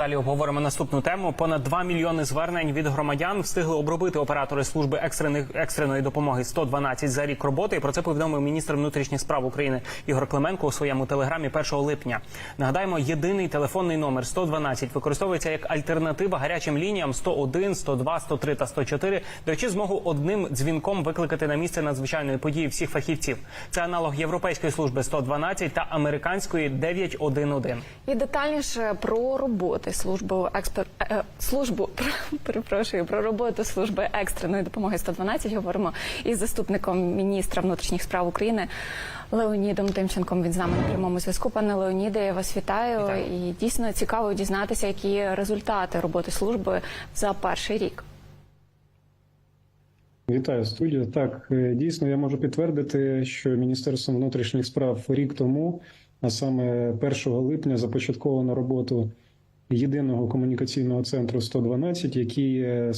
Далі обговоримо наступну тему. Понад 2 мільйони звернень від громадян встигли обробити оператори служби екстрених екстреної допомоги 112 за рік роботи. І про це повідомив міністр внутрішніх справ України Ігор Клименко у своєму телеграмі 1 липня. Нагадаємо, єдиний телефонний номер 112 використовується як альтернатива гарячим лініям 101, 102, 103 та 104, даючи змогу одним дзвінком викликати на місце надзвичайної події всіх фахівців. Це аналог європейської служби 112 та американської 911. І детальніше про роботи служби експер... е, службу перепрошую про роботу служби екстреної допомоги 112 Говоримо із заступником міністра внутрішніх справ України Леонідом Тимченком. Він з нами на прямому зв'язку. Пане Леоніде, я вас вітаю. Вітаю. І дійсно цікаво дізнатися, які результати роботи служби за перший рік. Вітаю студію. Так, е, дійсно, я можу підтвердити, що Міністерством внутрішніх справ рік тому, а саме 1 липня, започатковано роботу єдиного комунікаційного центру 112, який е,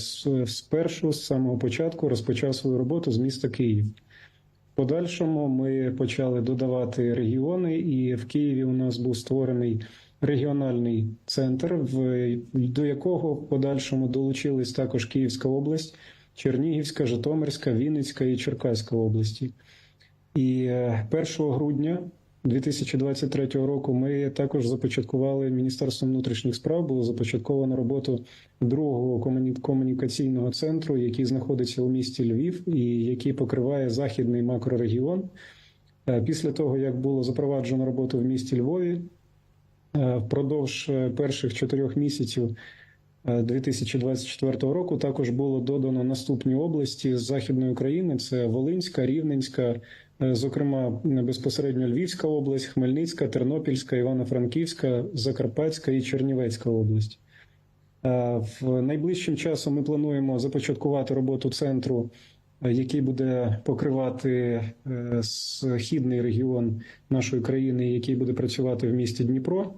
спершу з самого початку розпочав свою роботу з міста Київ. В подальшому ми почали додавати регіони, і в Києві у нас був створений регіональний центр, в- до якого в подальшому долучились також Київська область, Чернігівська, Житомирська, Вінницька і Черкаська області. І е, 1 грудня 2023 року ми також започаткували Міністерством внутрішніх справ. Було започатковано роботу другого комуні- комунікаційного центру, який знаходиться у місті Львів і який покриває західний макрорегіон. Е, Після того, як було запроваджено роботу в місті Львові, е, впродовж е, перших чотирьох місяців е, 2024 року також було додано наступні області з західної України: це Волинська, Рівненська, зокрема безпосередньо Львівська область, Хмельницька, Тернопільська, Івано-Франківська, Закарпатська і Чернівецька область. Е, В найближчим часом ми плануємо започаткувати роботу центру, е, який буде покривати е, східний регіон нашої країни, який буде працювати в місті Дніпро.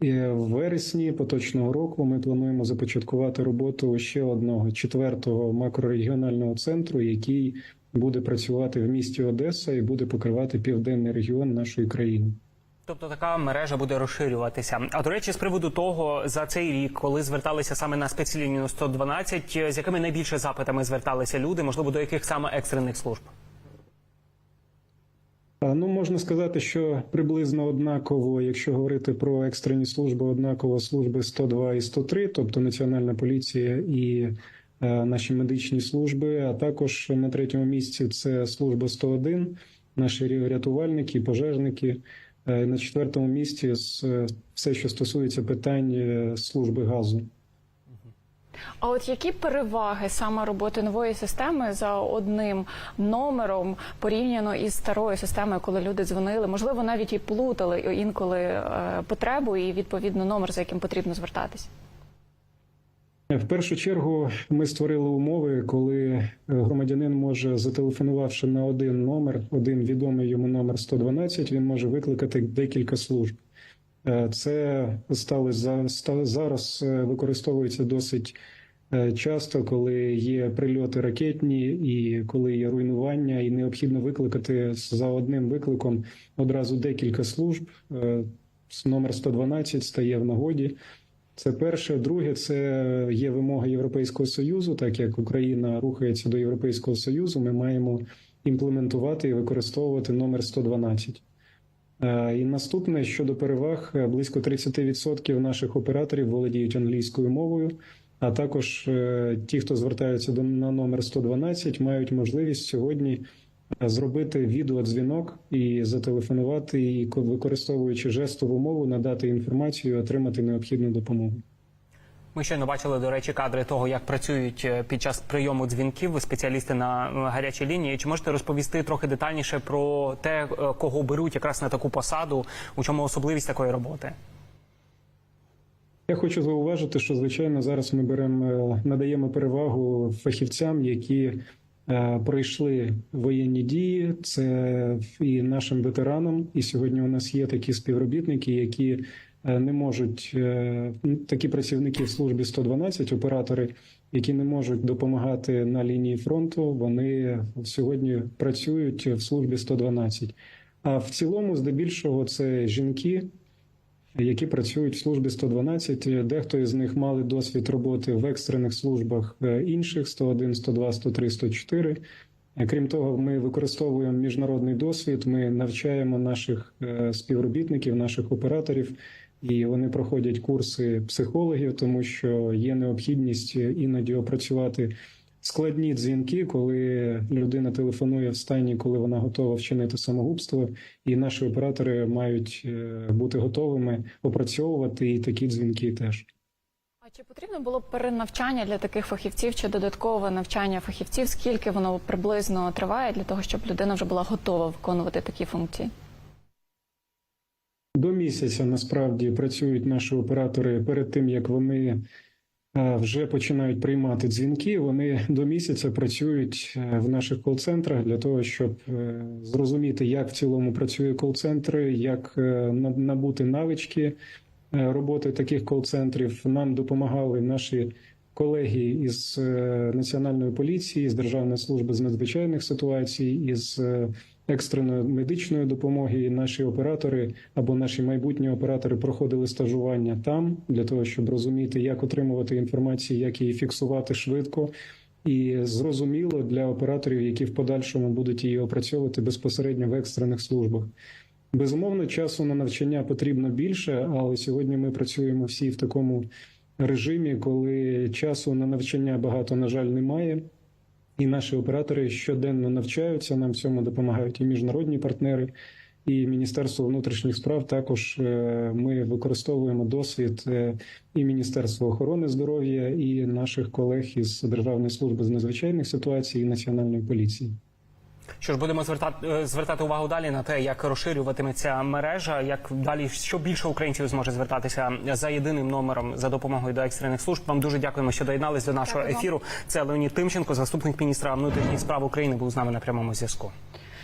І в вересні поточного року ми плануємо започаткувати роботу ще одного четвертого макрорегіонального центру, який буде працювати в місті Одеса і буде покривати південний регіон нашої країни. Тобто така мережа буде розширюватися. А до речі, з приводу того, за цей рік, коли зверталися саме на спецлінію 112, з якими найбільше запитами зверталися люди, можливо, до яких саме екстрених служб? Ну, можна сказати, що приблизно однаково, якщо говорити про екстрені служби, однаково служби 102 і 103, тобто Національна поліція і наші медичні служби. А також на третьому місці це служба 101, наші рятувальники, пожежники. Е, На четвертому місці е, все, що стосується питань е, служби газу. А от які переваги саме роботи нової системи за одним номером порівняно із старою системою, коли люди дзвонили, можливо, навіть і плутали інколи е, потребу і відповідно номер, за яким потрібно звертатись? В першу чергу ми створили умови, коли е, громадянин може, зателефонувавши на один номер, один відомий йому номер 112, він може викликати декілька служб. Е, Це сталося за- ста- зараз е, використовується досить часто, коли є прильоти ракетні і коли є руйнування, і необхідно викликати за одним викликом одразу декілька служб. Номер 112 стає в нагоді. Це перше. Друге, це є вимога Європейського союзу. Так як Україна рухається до Європейського союзу, ми маємо імплементувати і використовувати номер 112. Е, І наступне щодо переваг, е, близько 30% наших операторів володіють англійською мовою. А також е, ті, хто звертаються до на номер 112, мають можливість сьогодні зробити відеодзвінок і зателефонувати, і ко- використовуючи жестову мову, надати інформацію, отримати необхідну допомогу. Ми щойно бачили, до речі, кадри того, як працюють е, під час прийому дзвінків спеціалісти на гарячій лінії. Чи можете розповісти трохи детальніше про те, е, кого беруть якраз на таку посаду, у чому особливість такої роботи? Я хочу зауважити, що звичайно зараз ми беремо е, надаємо перевагу фахівцям, які пройшли воєнні дії. Це і нашим ветеранам. І сьогодні у нас є такі співробітники, які е, не можуть е, такі працівники в службі 112, оператори, які не можуть допомагати на лінії фронту. Вони сьогодні працюють в службі 112. А в цілому, здебільшого, це жінки. Які працюють в службі 112. Дехто із них мали досвід роботи в екстрених службах е, інших 101, 102, 103, 104. Е, Крім того, ми використовуємо міжнародний досвід. Ми навчаємо наших е, співробітників, наших операторів, і вони проходять курси психологів, тому що є необхідність іноді опрацювати складні дзвінки, коли людина телефонує в стані, коли вона готова вчинити самогубство, і наші оператори мають е, бути готовими опрацьовувати і такі дзвінки теж. А чи потрібно було перенавчання для таких фахівців чи додаткове навчання фахівців? Скільки воно приблизно триває для того, щоб людина вже була готова виконувати такі функції? До місяця насправді працюють наші оператори перед тим, як вони вже починають приймати дзвінки. Вони до місяця працюють е, в наших кол-центрах для того, щоб е, зрозуміти, як в цілому працює кол-центр, як е, набути навички роботи таких кол-центрів. Нам допомагали наші колеги із національної поліції, з Державної служби з надзвичайних ситуацій, із екстреної медичної допомоги. І наші оператори або наші майбутні оператори проходили стажування там для того, щоб розуміти, як отримувати інформацію, як її фіксувати швидко. І зрозуміло для операторів, які в подальшому будуть її опрацьовувати безпосередньо в екстрених службах. Безумовно, часу на навчання потрібно більше, але сьогодні ми працюємо всі в такому режимі, коли часу на навчання багато, на жаль, немає. І наші оператори щоденно навчаються. Нам в цьому допомагають і міжнародні партнери, і Міністерство внутрішніх справ. Також е, ми використовуємо досвід е, і Міністерства охорони здоров'я, і наших колег із Державної служби з надзвичайних ситуацій і Національної поліції. Що ж будемо звертати е, звертати увагу далі на те, як розширюватиметься мережа, як далі що більше українців зможе звертатися за єдиним номером за допомогою до екстрених служб. Вам дуже дякуємо, що доєднались до нашого ефіру. Це Леонід Тимченко, заступник міністра внутрішніх справ України, був з нами на прямому зв'язку.